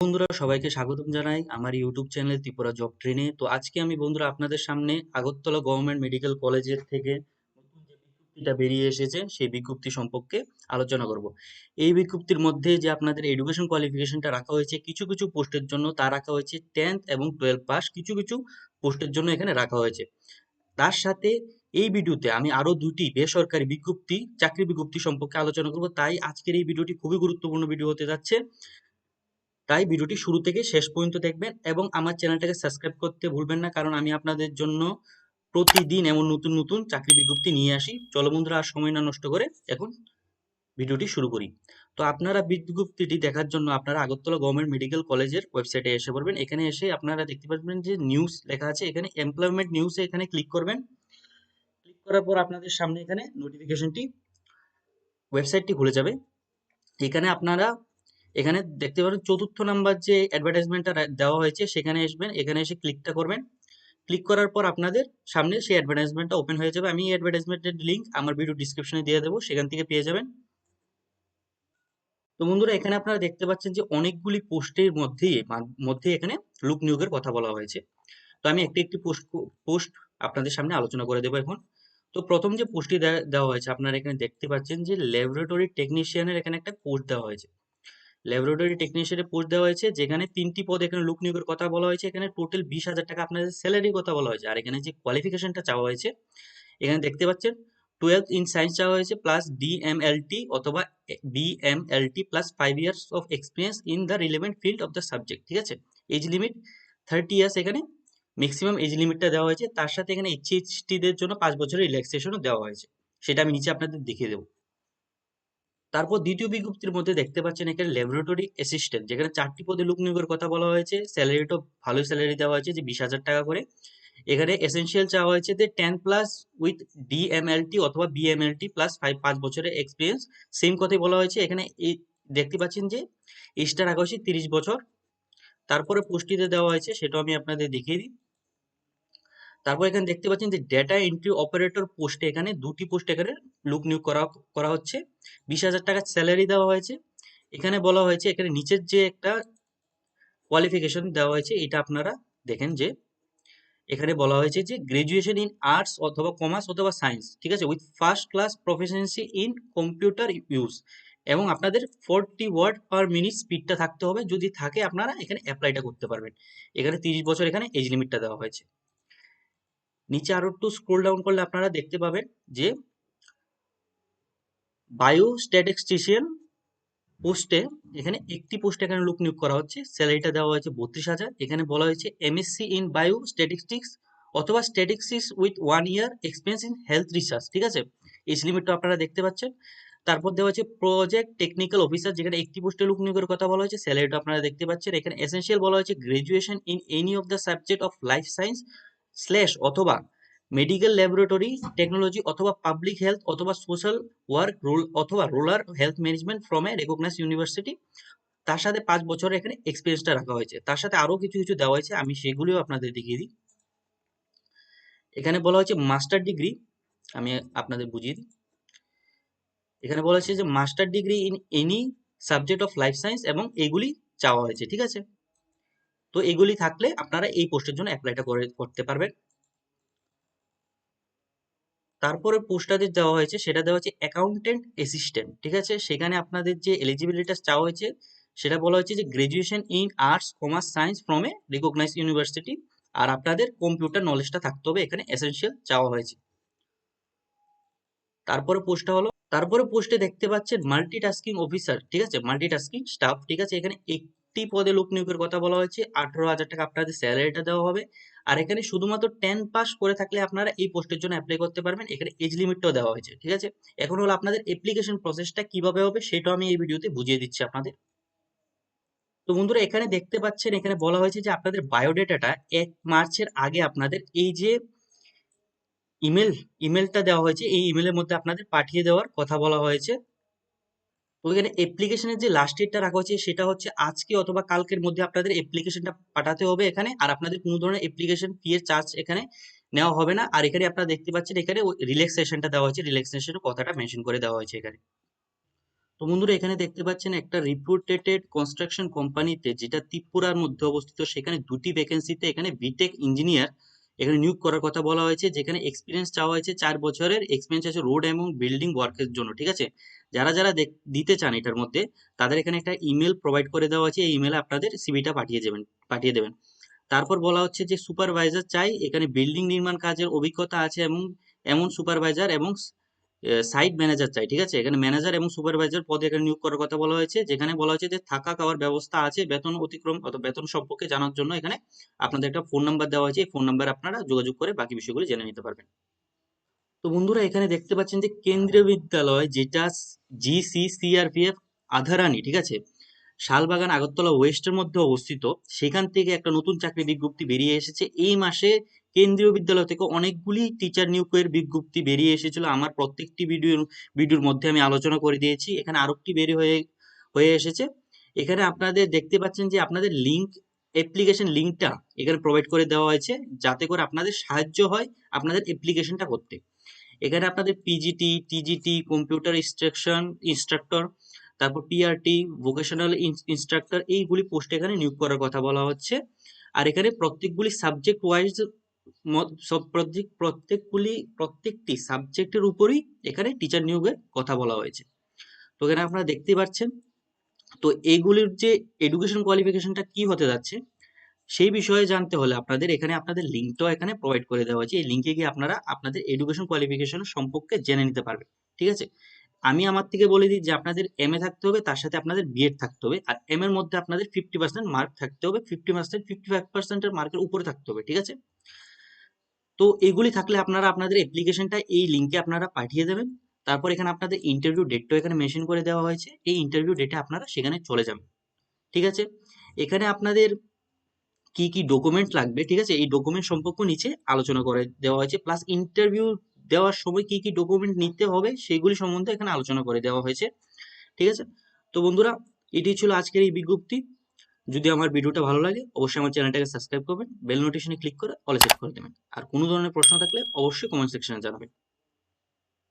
বন্ধুরা, সবাইকে স্বাগতম জানাই আমার ইউটিউব চ্যানেল ত্রিপুরা জব ট্রেনে তো আজকে আমি বন্ধুরা আপনাদের সামনে আগরতলা গভর্নমেন্ট মেডিকেল কলেজের থেকে নতুন যে বিজ্ঞপ্তিটা বেরিয়ে এসেছে, সেই বিজ্ঞপ্তি সম্পর্কে আলোচনা করব। এই বিজ্ঞপ্তির মধ্যে যে আপনাদের এডুকেশন কোয়ালিফিকেশনটা রাখা হয়েছে, কিছু কিছু পোস্টের জন্য তা রাখা হয়েছে টেন্থ এবং টুয়েলভ পাস কিছু কিছু পোস্টের জন্য এখানে রাখা হয়েছে। তার সাথে এই ভিডিওতে আমি আরও দুটি বেসরকারি বিজ্ঞপ্তি, চাকরি বিজ্ঞপ্তি সম্পর্কে আলোচনা করব। তাই আজকের এই ভিডিওটি খুবই গুরুত্বপূর্ণ ভিডিও হতে যাচ্ছে। তাই ভিডিওটি শুরু থেকে শেষ পর্যন্ত দেখবেন এবং আমার চ্যানেলটাকে সাবস্ক্রাইব করতে ভুলবেন না, কারণ আমি আপনাদের জন্য প্রতিদিন এমন নতুন নতুন চাকরি বিজ্ঞপ্তি নিয়ে আসি। চলো বন্ধুরা, আর সময় না নষ্ট করে এখন ভিডিওটি শুরু করি। তো আপনারা বিজ্ঞপ্তিটি দেখার জন্য আপনারা আগরতলা গভর্নমেন্ট মেডিকেল কলেজের ওয়েবসাইটে এসে পড়বেন। এখানে এসে আপনারা দেখতে পারবেন যে নিউজ লেখা আছে। এখানে এমপ্লয়মেন্ট নিউজে এখানে ক্লিক করবেন। ক্লিক করার পর আপনাদের সামনে এখানে নোটিফিকেশনটি, ওয়েবসাইটটি খুলে যাবে। এখানে আপনারা এখানে দেখতে পারেন চতুর্থ নাম্বার যে অ্যাডভার্টাইজমেন্টটা দেওয়া হয়েছে, সেখানে আসবেন, এখানে এসে ক্লিকটা করবেন। ক্লিক করার পর আপনাদের সামনে সেই অ্যাডভার্টাইজমেন্টটা ওপেন হয়ে যাবে। আমি এই অ্যাডভার্টাইজমেন্টের লিঙ্ক আমার ভিডিও ডিসক্রিপশনে দিয়ে দেবো, সেখান থেকে পেয়ে যাবেন। তো বন্ধুরা, এখানে আপনারা দেখতে পাচ্ছেন যে অনেকগুলি পোস্টের মধ্যে মধ্যে এখানে লুক নিয়োগের কথা বলা হয়েছে। তো আমি একটি একটি পোস্ট পোস্ট আপনাদের সামনে আলোচনা করে দেবো এখন। তো প্রথম যে পোস্টটি দেওয়া হয়েছে, আপনারা এখানে দেখতে পাচ্ছেন যে ল্যাবরেটরি টেকনিশিয়ানের এখানে একটা পোস্ট দেওয়া হয়েছে। ল্যাবরেটরি টেকনিশিয়ানের পোস্ট দেওয়া হয়েছে, যেখানে তিনটি পদ এখানে লোক নিয়োগের কথা বলা হয়েছে। এখানে টোটাল বিশ হাজার টাকা আপনাদের স্যালারির কথা বলা হয়েছে। আর এখানে যে কোয়ালিফিকেশনটা চাওয়া হয়েছে, এখানে দেখতে পাচ্ছেন টুয়েলভ ইন সায়েন্স চাওয়া হয়েছে প্লাস ডিএমএলটি অথবা BMLT plus five years of experience in the relevant field of the subject ঠিক আছে? এজ লিমিট থার্টি ইয়ার্স এখানে ম্যাক্সিমাম এজ লিমিটটা দেওয়া হয়েছে। তার সাথে এখানে এইচএসটিদের জন্য পাঁচ বছরের রিল্যাক্সেশনও দেওয়া হয়েছে। সেটা আমি নিচে আপনাদের দেখিয়ে দেবো। তারপর দ্বিতীয় বিজ্ঞপ্তির মধ্যে দেখতে পাচ্ছেন এখানে ল্যাবরেটরি অ্যাসিস্ট্যান্ট যেখানে চারটি পদে লোক নিয়োগের কথা বলা হয়েছে। স্যালারিটাও ভালো স্যালারি দেওয়া হয়েছে, যে বিশ হাজার টাকা করে। এখানে এসেন্সিয়াল চাওয়া হয়েছে যে টেন প্লাস উইথ ডিএমএলটি অথবা বিএমএলটি প্লাস ফাইভ পাঁচ বছরের এক্সপিরিয়েন্স সেম কথাই বলা হয়েছে, এখানে এই দেখতে পাচ্ছেন যে এজটা রাখা হয়েছে তিরিশ বছর। তারপরে পুষ্টিতে দেওয়া হয়েছে, সেটাও আমি আপনাদের দেখিয়ে দিই। তারপর এখানে দেখতে পাচ্ছেন যে ডেটা এন্ট্রি অপারেটর পোস্টে এখানে দুটি পোস্ট এখানে লোক নিয়োগ করা করা হচ্ছে। বিশ হাজার টাকা স্যালারি দেওয়া হয়েছে। এখানে বলা হয়েছে, এখানে নিচের যে একটা কোয়ালিফিকেশন দেওয়া হয়েছে, এটা আপনারা দেখেন যে এখানে বলা হয়েছে যে গ্রাজুয়েশন ইন আর্টস অথবা কমার্স অথবা সায়েন্স ঠিক আছে? With first class proficiency in computer use এবং আপনাদের ফোরটি ওয়ার্ড পার মিনিট স্পিডটা থাকতে হবে। যদি থাকে, আপনারা এখানে অ্যাপ্লাইটা করতে পারবেন। এখানে তিরিশ বছর এখানে এজ লিমিটটা দেওয়া হয়েছে। নিচে আরও একটু স্ক্রোল ডাউন করলে আপনারা দেখতে পাবেন যে বায়ো স্ট্যাটিস্টিশিয়ান পোস্টে এখানে একটি পোস্টে এখানে লোক নিয়োগ করা হচ্ছে। স্যালারিটা দেওয়া হয়েছে বত্রিশ হাজার। এখানে বলা হয়েছে এমএসসি ইন বায়ো স্ট্যাটিস্টিক্স অথবা statistics with one year experience in health research ঠিক আছে? এই লিমিটটা আপনারা দেখতে পাচ্ছেন। তারপর দেওয়া হচ্ছে প্রজেক্ট টেকনিক্যাল অফিসার যেখানে একটি পোস্টে লোক নিয়োগের কথা বলা হয়েছে। স্যালারিটা আপনারা দেখতে পাচ্ছেন। এখানে এসেন্সিয়াল বলা হয়েছে graduation in any of the subject of life science slash অথবা মেডিকেল ল্যাবরেটরি টেকনোলজি অথবা পাবলিক হেলথ অথবা সোশ্যাল ওয়ার্ক রোল অথবা rural health management from a recognise university তার সাথে পাঁচ বছরের এখানে এক্সপিরিয়েন্সটা রাখা হয়েছে। তার সাথে আরও কিছু কিছু দেওয়া হয়েছে, আমি সেগুলিও আপনাদের দেখিয়ে দিই। এখানে বলা হয়েছে মাস্টার ডিগ্রি আমি আপনাদের বুঝিয়ে দিই। এখানে বলা হয়েছে যে master degree in any subject of life science এবং এগুলি চাওয়া হয়েছে, ঠিক আছে? তো এগুলি থাকলে আপনারা এই পোস্টের জন্য অ্যাপ্লাইটা করে, করতে পারবেন। তারপরে পোস্টারে দেওয়া হয়েছে, সেটা দেওয়া হচ্ছে অ্যাকাউন্টেন্ট অ্যাসিস্ট্যান্ট ঠিক আছে? সেখানে আপনাদের যে এলিজিবিলিটা চাওয়া হয়েছে, সেটা বলা হয়েছে যে graduation in arts commerce science from a recognise university আর আপনাদের কম্পিউটার নলেজটা থাকতে হবে, এখানে এসেন্সিয়াল চাওয়া হয়েছে। তারপরে পোস্টটা হলো, তারপরে পোস্টে দেখতে পাচ্ছেন মাল্টিটাস্কিং অফিসার ঠিক আছে? মাল্টিটাস্কিং স্টাফ ঠিক আছে? এখানে একটি পদে লোক নিয়োগের কথা বলা হয়েছে। আঠারো হাজার টাকা আপনাদের স্যালারিটা দেওয়া হবে। আর এখানে শুধুমাত্র টেন পাস করে থাকলে আপনারা এই পোস্টের জন্য অ্যাপ্লাই করতে পারবেন। এখানে এজ লিমিটটাও দেওয়া হয়েছে, ঠিক আছে? এখন হলো আপনাদের অ্যাপ্লিকেশন প্রসেসটা কীভাবে হবে সেটাও আমি এই ভিডিওতে বুঝিয়ে দিচ্ছি আপনাদের। তো বন্ধুরা, এখানে দেখতে পাচ্ছেন, এখানে বলা হয়েছে যে আপনাদের বায়োডেটাটা এক মার্চের আগে আপনাদের এই যে ইমেল ইমেলটা দেওয়া হয়েছে, এই ইমেলের মধ্যে আপনাদের পাঠিয়ে দেওয়ার কথা বলা হয়েছে। এখানে অ্যাপ্লিকেশনের যে লাস্ট ডেটটা রাখা হয়েছে, সেটা হচ্ছে আজকে অথবা কালকের মধ্যে আপনাদের অ্যাপ্লিকেশনটা পাঠাতে হবে এখানে, আর আপনাদের কোনো ধরনের অ্যাপ্লিকেশন ফি এর চার্জ এখানে নেওয়া হবে না। আর এখানে আপনারা দেখতে পাচ্ছেন, এখানে রিল্যাক্সেশনটা দেওয়া হয়েছে রিল্যাক্সেশনের কথাটা মেনশন করে দেওয়া হয়েছে এখানে। তো বন্ধুরা, এখানে দেখতে পাচ্ছেন একটা রিপুটেটেড কনস্ট্রাকশন কোম্পানিতে যেটা ত্রিপুরার মধ্যে অবস্থিত, সেখানে দুটি ভ্যাকেন্সিতে এখানে বিটেক ইঞ্জিনিয়ার এখানে নিয়োগ করার কথা বলা হয়েছে, যেখানে এক্সপিরিয়েন্স চাওয়া হয়েছে চার বছরের এক্সপিরিয়েন্স আছে রোড এবং বিল্ডিং ওয়ার্কের জন্য, ঠিক আছে? যারা যারা দিতে চান এটার মধ্যে, তাদের এখানে একটা ইমেল প্রোভাইড করে দেওয়া আছে, এই ইমেলে আপনাদের সিভিটা পাঠিয়ে দেবেন পাঠিয়ে দেবেন। তারপর বলা হচ্ছে যে সুপারভাইজার চাই, এখানে বিল্ডিং নির্মাণ কাজের অভিজ্ঞতা আছে এবং এমন সুপারভাইজার এবং সাইট ম্যানেজার চাই, ঠিক আছে? এখানে ম্যানেজার এবং সুপারভাইজার পদে এখানে নিয়োগ করার কথা বলা হয়েছে, যেখানে বলা হয়েছে যে থাকা খাওয়ার ব্যবস্থা আছে, বেতন অতিক্রম অথবা বেতন সম্পর্কে জানার জন্য এখানে আপনাদের একটা ফোন নাম্বার দেওয়া হয়েছে, এই ফোন নাম্বারে আপনারা যোগাযোগ করে বাকি বিষয়গুলি জেনে নিতে পারবেন। তো বন্ধুরা, এখানে দেখতে পাচ্ছেন যে কেন্দ্রীয় বিদ্যালয়, যেটা জিসি সিআরপিএফ আধারানি, ঠিক আছে? শালবাগান, আগরতলা ওয়েস্টের মধ্যে অবস্থিত, সেখান থেকে একটা নতুন চাকরি বিজ্ঞপ্তি বেরিয়ে এসেছে, এই মাসে কেন্দ্রীয় বিদ্যালয় থেকে অনেকগুলি টিচার নিয়োগের বিজ্ঞপ্তি বেরিয়ে এসেছিল। আমার প্রত্যেকটি ভিডিও ভিডিওর মধ্যে আমি আলোচনা করে দিয়েছি। এখানে আরও একটি বেরিয়ে হয়ে হয়ে এসেছে। এখানে আপনাদের দেখতে পাচ্ছেন যে আপনাদের লিঙ্ক অ্যাপ্লিকেশন লিঙ্কটা এখানে প্রোভাইড করে দেওয়া হয়েছে যাতে করে আপনাদের সাহায্য হয় আপনাদের অ্যাপ্লিকেশনটা করতে। এখানে আপনাদের PGT TGT computer instruction instructor তারপর পিআরটি ভোকেশনাল ইনস্ট্রাক্টর এইগুলি পোস্ট এখানে নিয়োগ করার কথা বলা হচ্ছে। আর এখানে প্রত্যেকগুলি সাবজেক্ট ওয়াইজ সব প্রত্যেক, প্রত্যেকগুলি, প্রত্যেকটি সাবজেক্টের উপরই এখানে টিচার নিয়োগের কথা বলা হয়েছে। তো এখানে আপনারা দেখতে পাচ্ছেন, তো এইগুলির যে এডুকেশন কোয়ালিফিকেশনটা কি হতে যাচ্ছে, সেই বিষয়ে জানতে হলে আপনাদের এখানে আপনাদের লিঙ্কটাও এখানে প্রোভাইড করে দেওয়া হয়েছে। এই লিঙ্কে গিয়ে আপনারা আপনাদের এডুকেশন কোয়ালিফিকেশন সম্পর্কে জেনে নিতে পারবেন, ঠিক আছে? আমি আমার থেকে বলে দিই যে আপনাদের এম এ থাকতে হবে, তার সাথে আপনাদের বিএড থাকতে হবে, আর এম এর মধ্যে আপনাদের ফিফটি পার্সেন্ট মার্ক থাকতে হবে ফিফটি পার্সেন্ট ফিফটি ফাইভ পার্সেন্টের মার্কের উপরে থাকতে হবে, ঠিক আছে? তো এগুলি থাকলে আপনারা আপনাদের অ্যাপ্লিকেশনটা এই লিঙ্কে আপনারা পাঠিয়ে দেবেন। তারপর এখানে আপনাদের ইন্টারভিউ ডেটটাও এখানে মেনশন করে দেওয়া হয়েছে। এই ইন্টারভিউ ডেটে আপনারা সেখানে চলে যাবেন। ঠিক আছে? এখানে আপনাদের কি কি ডকুমেন্ট লাগবে, ঠিক আছে? এই ডকুমেন্ট সম্পর্ক নিচে আলোচনা করে দেওয়া হয়েছে। প্লাস ইন্টারভিউ দেওয়ার সময় কি কি ডকুমেন্ট নিতে হবে সেগুলি সম্বন্ধে এখানে আলোচনা করে দেওয়া হয়েছে। ঠিক আছে? তো বন্ধুরা, এটি ছিল আজকের এই বিজ্ঞপ্তি। যদি আমার ভিডিওটা ভালো লাগে, অবশ্যই আমার চ্যানেলটাকে সাবস্ক্রাইব করবেন, বেল নোটিফিকেশনে ক্লিক করে অল সেট করে দেবেন। আর কোনো ধরনের প্রশ্ন থাকলে অবশ্যই কমেন্ট সেকশনে জানাবেন।